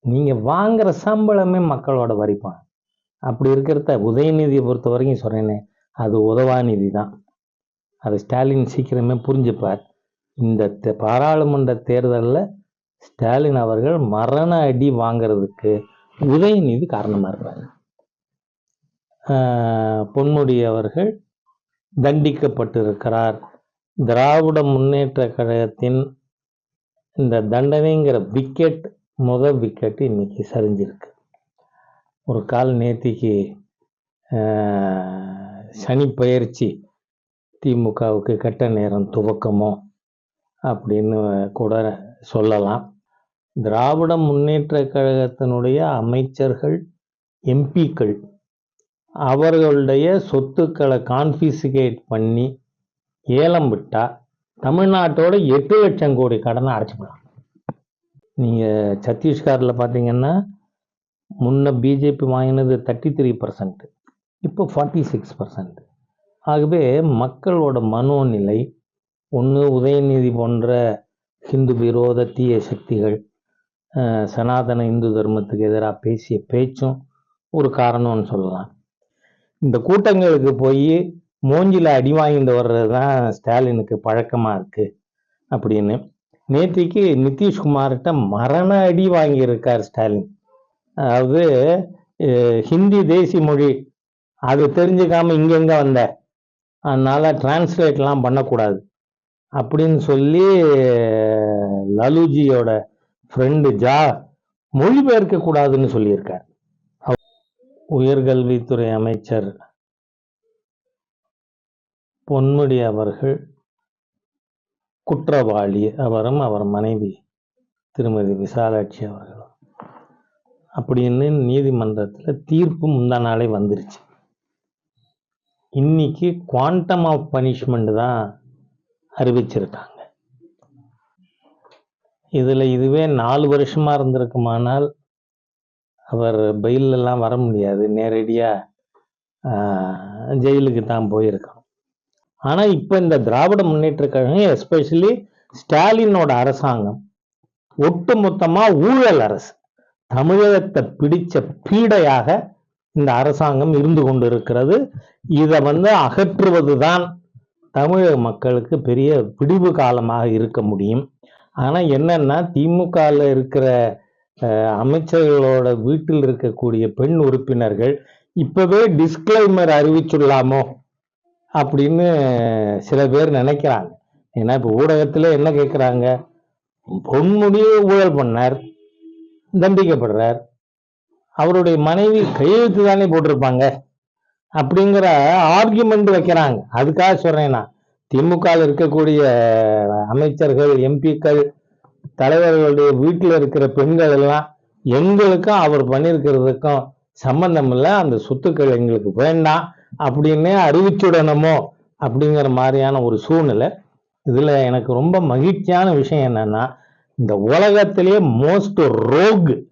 நீங்கள் வாங்குற சம்பளமே மக்களோட வரிப்பான் அப்படி இருக்கிறத உதயநிதியை பொறுத்த வரைக்கும் சொல்கிறேனே அது உதவாநிதி தான். அது ஸ்டாலின் சீக்கிரமே புரிஞ்சுப்பார். இந்த தே- பாராளுமன்ற தேர்தலில் ஸ்டாலின் அவர்கள் மரண அடி வாங்குறதுக்கு உதயநிதி காரணமாக இருப்பார். பொன்முடி அவர்கள் தண்டிக்கப்பட்டிருக்கிறார். திராவிட முன்னேற்ற கழகத்தின் இந்த தண்டனைங்கிற விக்கெட் முதல் விக்கெட்டு இன்னைக்கு சரிஞ்சிருக்கு. ஒரு கால் நேத்திக்கு சனி பயிற்சி திமுகவுக்கு கெட்ட நேரம் துவக்கமோ அப்படின்னு கூட சொல்லலாம். திராவிட முன்னேற்ற கழகத்தினுடைய அமைச்சர்கள் எம்பிக்கள் அவர்களுடைய சொத்துக்களை கான்ஃபிசிகேட் பண்ணி ஏலம் விட்டால் தமிழ்நாட்டோட எட்டு லட்சம் கோடி கடனை அடைச்சிக்கலாம். நீங்கள் சத்தீஸ்கரில் பார்த்தீங்கன்னா முன்ன பிஜேபி வாங்கினது தேர்ட்டி த்ரீ பர்சன்ட் இப்போ ஃபார்ட்டி சிக்ஸ் பர்சன்ட் ஆகவே மக்களோட மனோநிலை ஒன்று உதயநிதி போன்ற ஹிந்து விரோத தீய சக்திகள் சனாதன இந்து தர்மத்துக்கு எதிராக பேசிய பேச்சும் ஒரு காரணம்னு சொல்லலாம். இந்த கூட்டங்களுக்கு போய் மூஞ்சில அடி வாங்கிட்டு வர்றது தான் ஸ்டாலினுக்கு பழக்கமாக இருக்குது அப்படின்னு நேற்றுக்கு நிதிஷ்குமார்கிட்ட மரண அடி வாங்கியிருக்கார் ஸ்டாலின். அதாவது ஹிந்தி தேசி மொழி. அது தெரிஞ்சுக்காம இங்கெங்க வந்த? அதனால டிரான்ஸ்லேட்லாம் பண்ணக்கூடாது. அப்படின்னு சொல்லி லலுஜியோட ஃப்ரெண்டு ஜா மொழிபெயர்க்க கூடாதுன்னு சொல்லியிருக்கார். உயர்கல்வித்துறை அமைச்சர் பொன்முடி அவர்கள் குற்றவாளி அவரும் அவர் மனைவி திருமதி விசாலாட்சி அவர்களும். அப்படின்னு நீதிமன்றத்தில் தீர்ப்பு முந்தா நாளே வந்துருச்சு. இன்னைக்கு குவாண்டம் ஆஃப் பனிஷ்மெண்ட் தான் அறிவிச்சிருக்காங்க. இதில் இதுவே நாலு வருஷமாக இருந்திருக்குமானால் அவர் பெயிலெல்லாம் வர முடியாது. நேரடியாக ஜெயிலுக்கு தான் போயிருக்கணும். ஆனால் இப்போ இந்த திராவிட முன்னேற்ற கழகம் எஸ்பெஷலி ஸ்டாலினோட அரசாங்கம் ஒட்டுமொத்தமாக ஊழல் அரசு தமிழகத்தை பிடிச்ச பீடையாக இந்த அரசாங்கம் இருந்து கொண்டு இருக்கிறது இதை வந்து அகற்றுவது தான் தமிழக மக்களுக்கு பெரிய விடிவு காலமாக இருக்க முடியும். ஆனால் என்னன்னா திமுகவில் இருக்கிற அமைச்சர்களோட வீட்டில் இருக்கக்கூடிய பெண் உறுப்பினர்கள் இப்பவே டிஸ்க்ளைமர் அறிவிச்சுள்ளாமோ அப்படின்னு சில பேர் நினைக்கிறாங்க. ஏன்னா இப்போ ஊடகத்தில் என்ன கேட்குறாங்க? பொன்முடி ஊழல் பண்ணார் தண்டிக்கப்படுறார் அவருடைய மனைவி கையெழுத்து தானே போட்டிருப்பாங்க அப்படிங்கிற ஆர்கியூமெண்ட் வைக்கிறாங்க. அதுக்காக சொல்றேன் நான். திமுகவில் இருக்கக்கூடிய அமைச்சர்கள் எம்பிக்கள் தலைவர்களுடைய வீட்டில் இருக்கிற பெண்கள் எல்லாம் எங்களுக்கும் அவர் பண்ணியிருக்கிறதுக்கும் சம்பந்தம் இல்லை. அந்த சொத்துக்கள் எங்களுக்கு வேண்டாம். அப்படின்னு அறிவிச்சுடணுமோ அப்படிங்கிற மாதிரியான ஒரு சூழ்நிலை. இதில் எனக்கு ரொம்ப மகிழ்ச்சியான விஷயம் என்னன்னா இந்த உலகத்திலேயே மோஸ்ட் ரோக்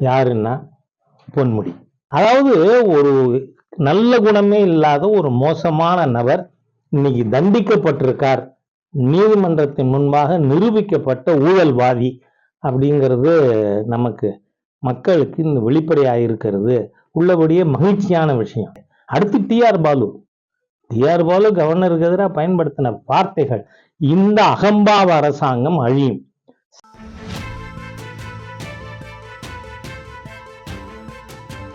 யாருன்னா பொன்முடி. அதாவது ஒரு நல்ல குணமே இல்லாத ஒரு மோசமான நபர் இன்னைக்கு தண்டிக்கப்பட்டிருக்கார். நீதிமன்றத்தின் முன்பாக நிரூபிக்கப்பட்ட ஊழல்வாதி அப்படிங்கிறது நமக்கு மக்களுக்கு இந்த வெளிப்படையாக இருக்கிறது உள்ளபடியே மகிழ்ச்சியான விஷயம். அடுத்து டிஆர் பாலு. டிஆர் பாலு கவர்னருக்கு எதிராக பயன்படுத்தின வார்த்தைகள் இந்த அகம்பாவ அரசாங்கம் அழியும்.